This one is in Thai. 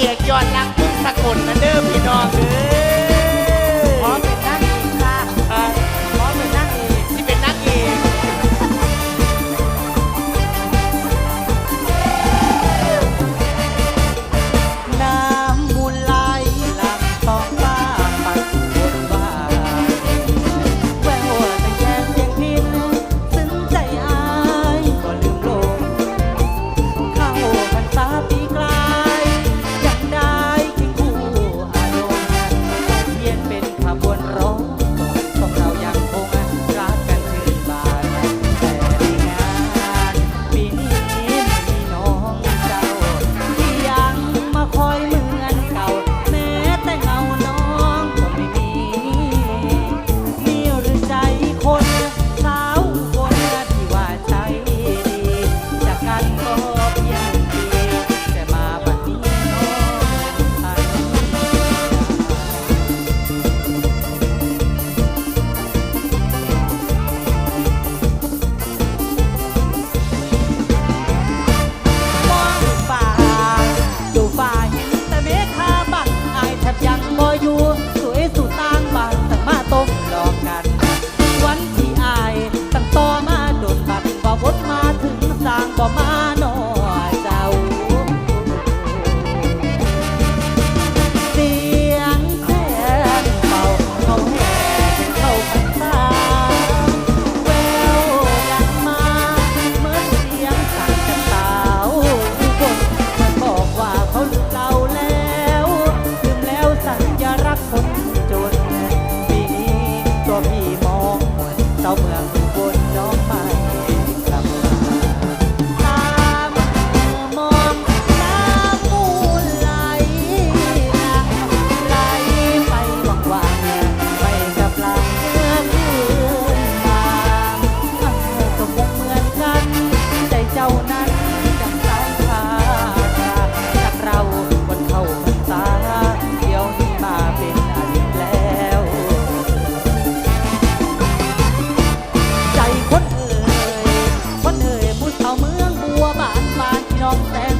เอกยอดรักพุ่งสะกดนะเด้อพี่น้องเด้อ your friend.